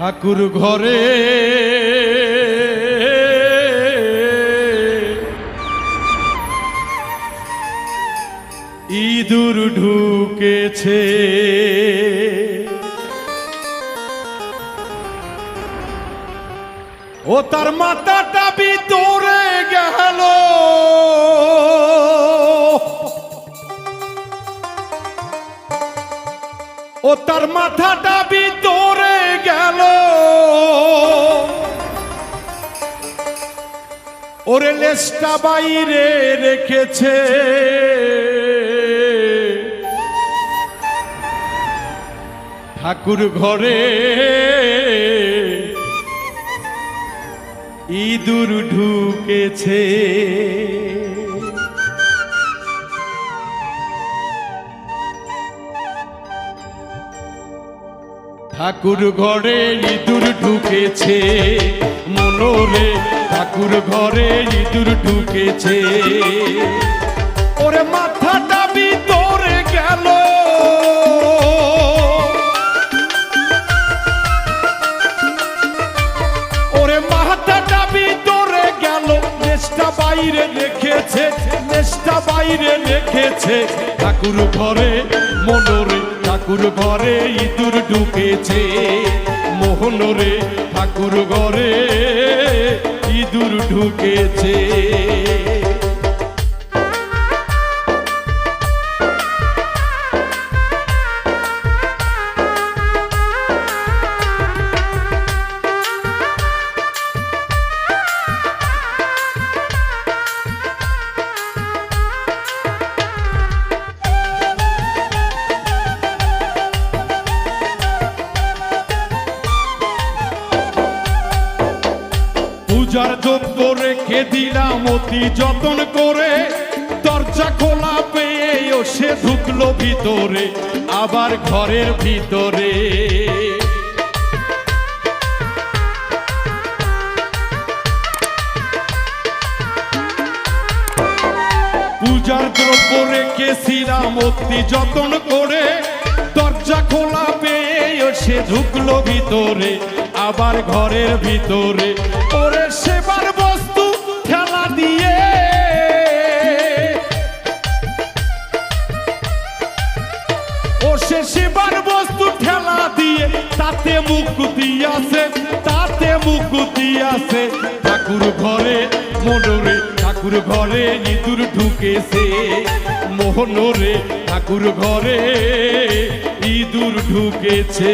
ঠাকুর ঘরে। ইঁদুর ঢুকেছে। ও তার মাথাটা ও তার মাথাটা ভিতরে গেল। ওরে লেজটা বাইরে রেখেছে। ঠাকুর ঘরে ইঁদুর ঢুকেছে। ঠাকুর ঘরে ইঁদুর ঢুকেছে। মনোরে ঠাকুর ঘরে ইঁদুর ঢুকেছে। ওরে মাথাটা ভিতরে গেল। ওরে মাথাটা ভিতরে গেল। নেশটা বাইরে রেখেছে, নেশটা বাইরে রেখেছে। ঠাকুর ঘরে মনোরে ঠাকুর ঘরে ইঁদুর ঢুকেছে। মোহনরে ঠাকুর ঘরে ইঁদুর ঢুকেছে। পূজার দ্রব্য রেখে দিলাম অতি যতন করে। দরজা খোলা পেয়ে সে ঢুকলো ভিতরে, আবার ঘরের ভিতরে। পূজার দ্রব্য রেখে শ্রীরাম অতি যতন করে। দরজা খোলা পেয়ে সে ঢুকলো ভিতরে আবার ঘরের ভিতরে। ওরে সেবার বস্তু খেলা দিয়ে। ও সে সেবার বস্তু ঠেলা দিয়ে, তাতে মুখ দিয়াছে তাতে মুখ দিয়াছে ঠাকুর ঘরে মনোরে, ঠাকুর ঘরে ইঁদুর ঢুকেছে। মোহনরে ঠাকুর ঘরে ইঁদুর ঢুকেছে।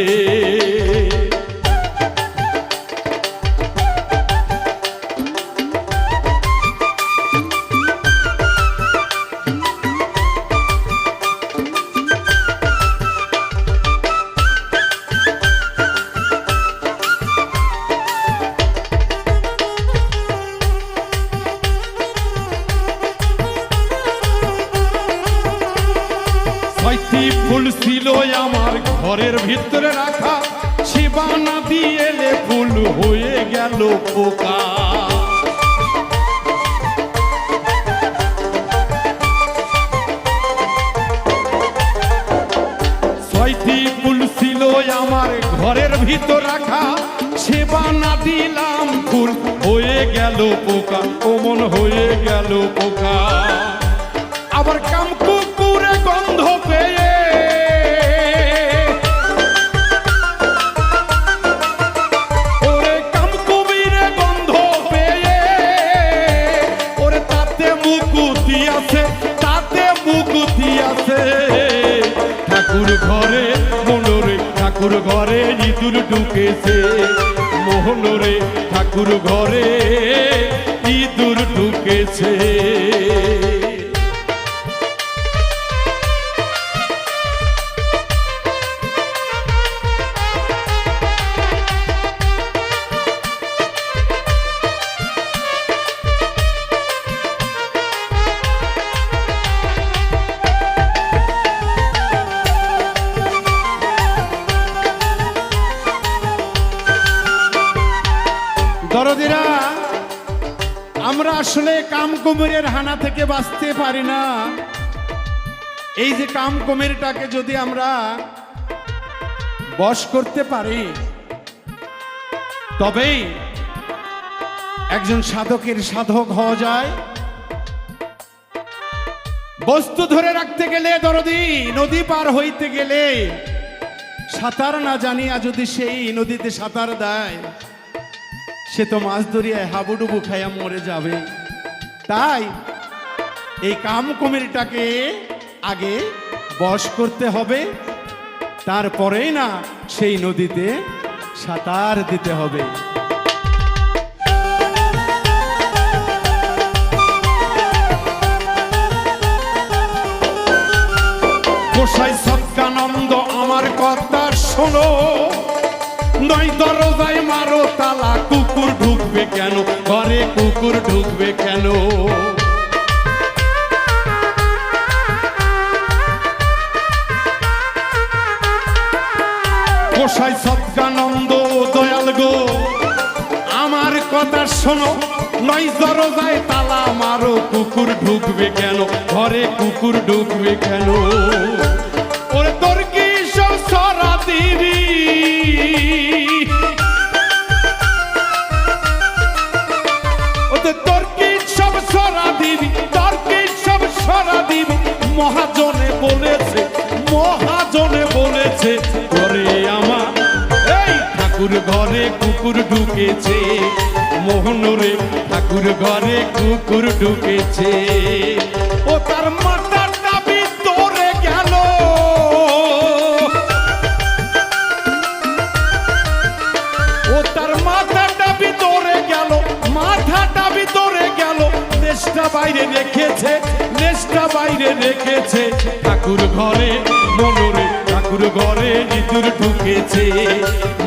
ঘরের ভিতরে রাখা। শিবানা দিয়ে ফুল হয়ে গেল পোকা। আমার ঘরের ভিতর রাখা। সেবানা দিলাম ফুল হয়ে গেল পোকা। ওমন হয়ে গেল পোকা। আবার কাম আছে। ঠাকুর ঘরে মনোরে ঠাকুর ঘরে ইঁদুর ঢুকেছে। মোহনরে ঠাকুর ঘরে ইঁদুর ঢুকেছে। আসলে কাম কুমিরের হানা থেকে বাঁচতে পারি না। এই যে কাম কুমিরটাকে যদি আমরা বশ করতে পারি, তবেই একজন সাধকের সাধক হওয়া যায়। বস্তু ধরে রাখতে গেলে দরদি, নদী পার হইতে গেলে সাঁতার না জানিয়া যদি সেই নদীতে সাঁতার দেয় সে তো মাছ ধরিয়ায় হাবুডুবু খাইয়া মরে যাবে। তাই এই কাম কুমিরটাকে আগে বশ করতে হবে, তারপরেই না সেই নদীতে সাঁতার দিতে হবে। আমার কথা শোনো, নয় দরজায় মারো কেন? ঘরে কুকুর ঢুকবে কেন? কোষাই সৎকানন্দ দয়াল গো, আমার কথা শোনো, নয় দরজায় তালা মারো, কুকুর ঢুকবে কেন? ঘরে কুকুর ঢুকবে কেন? ওরে তোর কি সরা দিবি? মহাজনে বলেছে মহাজনে বলেছে ঘরে আমার, এই ঠাকুর ঘরে কুকুর ঢুকেছে, মোহনরে ঠাকুর ঘরে কুকুর ঢুকেছে। ও তার মাথাটা ভিতরে গেল। ও তার মাথাটা ভিতরে গেল, মাথাটা ভিতরে গেল নেশটা বাইরে রেখেছে। নেশটা বাইরে রেখেছে। ঠাকুর ঘরে, মনোরে ঠাকুর ঘরে ইঁদুর ঢুকেছে।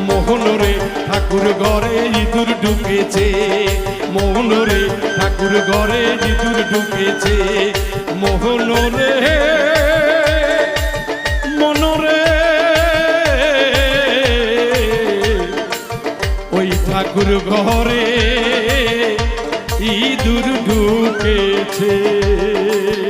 মোহনরে ঠাকুর ঘরে ইঁদুর ঢুকেছে। মোহনরে ঠাকুর ঘরে ইঁদুর ঢুকেছে। মোহনরে, মনোরে ওই ঠাকুর ঘরে ডেকেছে